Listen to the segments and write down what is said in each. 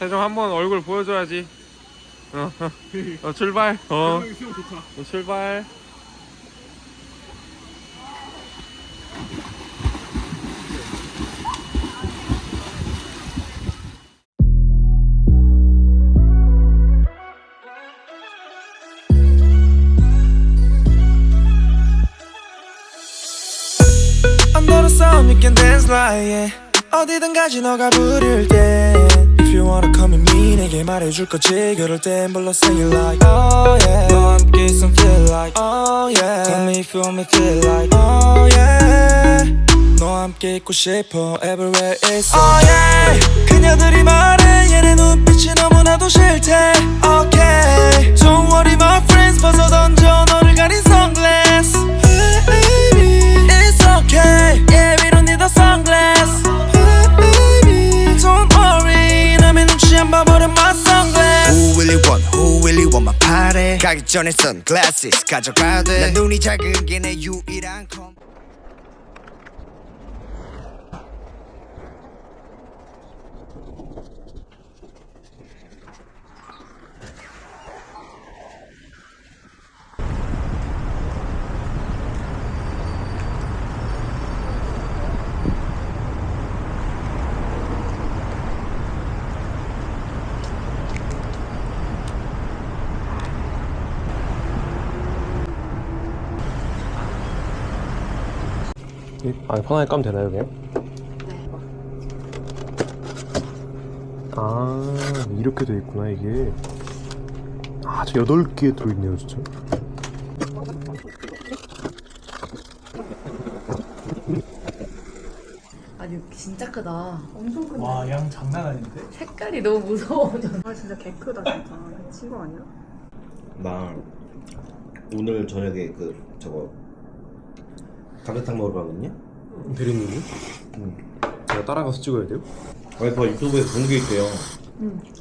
세종 한번 얼굴 보여줘야지. 어, 어, 어, 출발. 어. 어, 출발. Under the sun you can dance like yeah. 어디든 가지 너가 부를 때 wanna with me 내게 말해줄 거지 그럴 땐 불러 say it like Oh yeah 너와 함께 있으면 feel like Oh yeah Tell me if you want me feel like Oh yeah 너와 함께 있고 싶어 everywhere is Oh yeah 그녀들이 말해 얘네 눈빛이 너무나도 싫대 Okay Don't worry my friends 벗어 던져 가기 전에 sunglasses 가져가야 돼난 눈이 작은 게 내 유일한 컴 아니 편하게 까면 되나요 그냥? 아 이렇게 돼 있구나 이게 아저 여덟 개 들어있네요 진짜 아니 진짜 크다. 엄청 크다. 와, 양 장난 아닌데? 색깔이 너무 무서워. 아 진짜 개 크다 진짜 거 아니야? 나 오늘 저녁에 그 저거 감자탕 먹으러 가거든요. 대리님이? 응. 제가 따라가서 찍어야 돼요? 와이퍼 유튜브에서 본 게 있대요.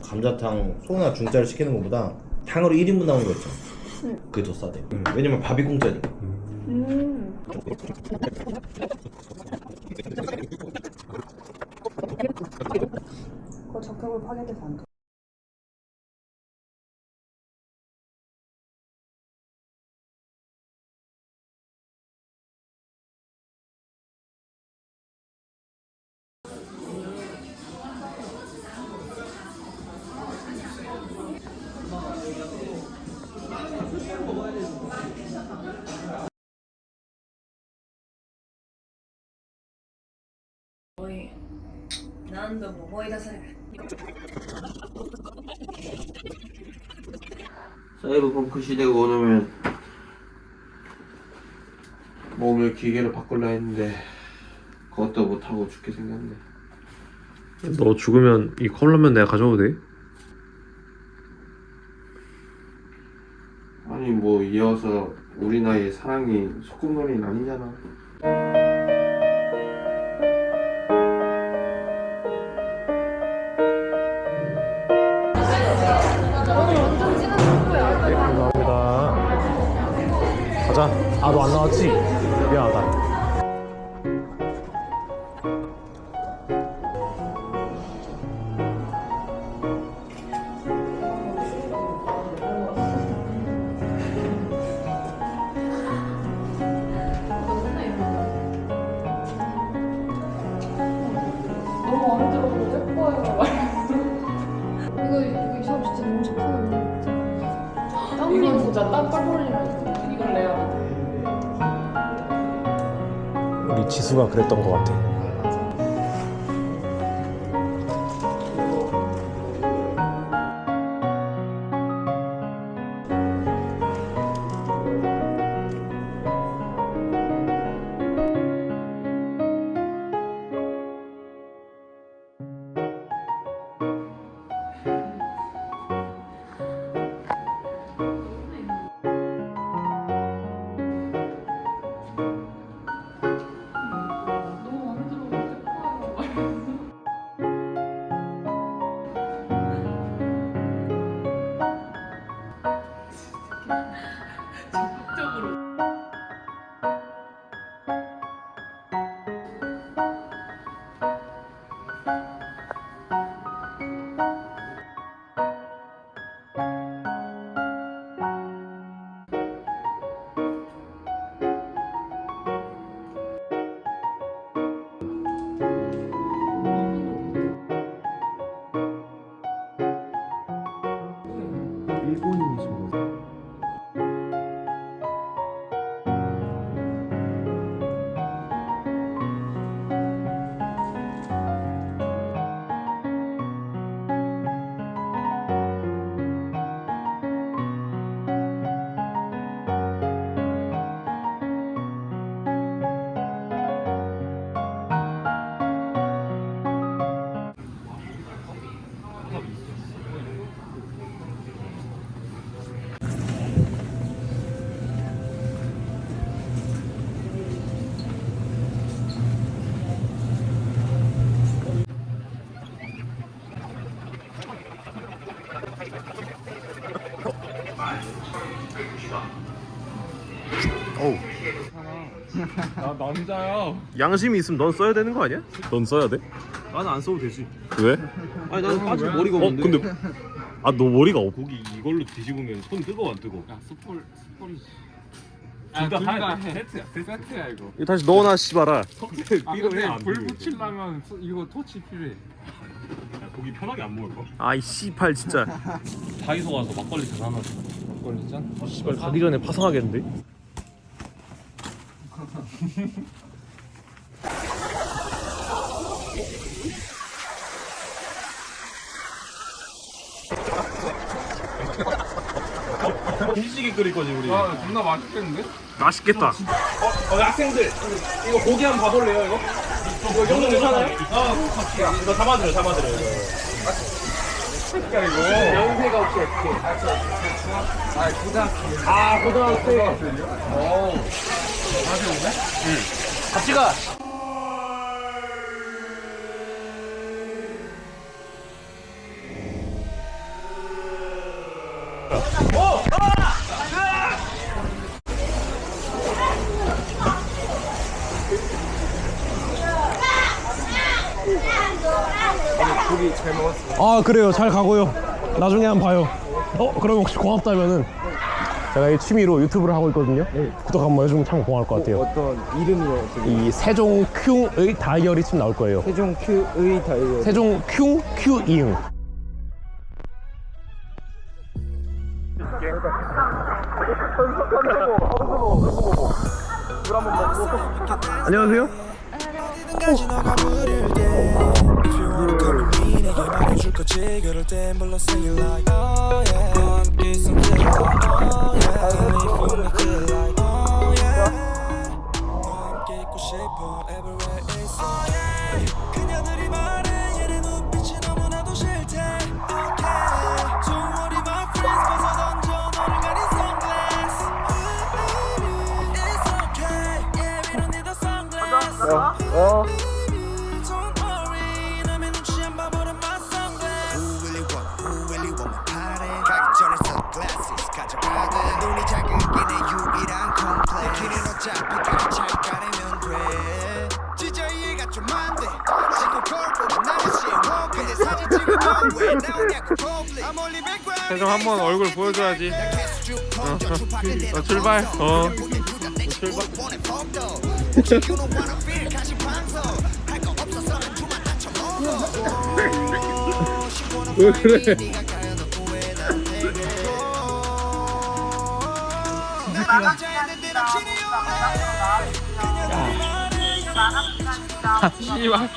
감자탕 소나 중짜를 시키는 것보다 탕으로 1인분 나오는 거 있죠. 그게 더 싸대. 왜냐면 밥이 공짜니까. 음 사이버펑크 시대가 오면 몸을 기계로 바꾸려 했는데 그것도 못하고 죽게 생겼네. 너 죽으면 이 컵라면 내가 가져와도 돼? 아니 뭐 이어서 우리 나이에 사랑이 소꿉놀이는 아니잖아. 가자. 아 너 안 나왔지? 미안하다. 너무 안 들어 예뻐요. 이거 이거 샵 진짜 너무 착하네 이거 진짜 땀빨 흘 지수가 그랬던 것 같아 양심이 있으면 넌 써야 되는 거 아니야? 넌 써야 돼? 나는 안 써도 되지. 왜? 아니 나는 빠질 머리가 어 없는데. 근데 아 너 머리가 없. 고기 이걸로 뒤집으면 손 뜨거 안 뜨거? 야 숯불 숯불이 둘다 세트야 세트야 이거 이거 다시 넣어놔 씨발아. 아 근데 불 붙이려면 수- 이거 토치 필요해 고기 편하게 안 먹을 거? 아이 씨발 진짜. 다이소 가서 막걸리 전 하나 짠? 씨발 가기 전에 파산하겠는데? 김치찌개 끓일 거지 우리. 아 존나 맛있겠는데? 맛있겠다. 어 학생들 이거 고기 한번 봐볼래요 이거? 이거 정도 괜찮아요? 어 이거 잡아드려 잡아드려 이거. 연세가 혹시 어떻게? 아 고등학교 아 고등학생. 같이 가. 아 그래요. 잘 가고요. 나중에 한번 봐요. 어 그럼 혹시 고맙다면은 제가 이 취미로 유튜브를 하고 있거든요. 구독 한번 해주면 참 고마울 것 같아요. 어떤 이름이요? 이 세종 큐의 다이어리 쯤 나올 거예요. 세종 큐의 다이어 세종 큐 큐 이응. 안녕하세요 어디든가지 너가 부를 때 If you wanna come with me 내게 말해줄 거지 그럴 땐 불러 sing it like Oh yeah 너와 함께 있으면 feel like Oh yeah If you wanna feel like only background 세종 한번 얼굴 보여줘야지. 어, 출발. 어 왜 그래? 아, 씨발.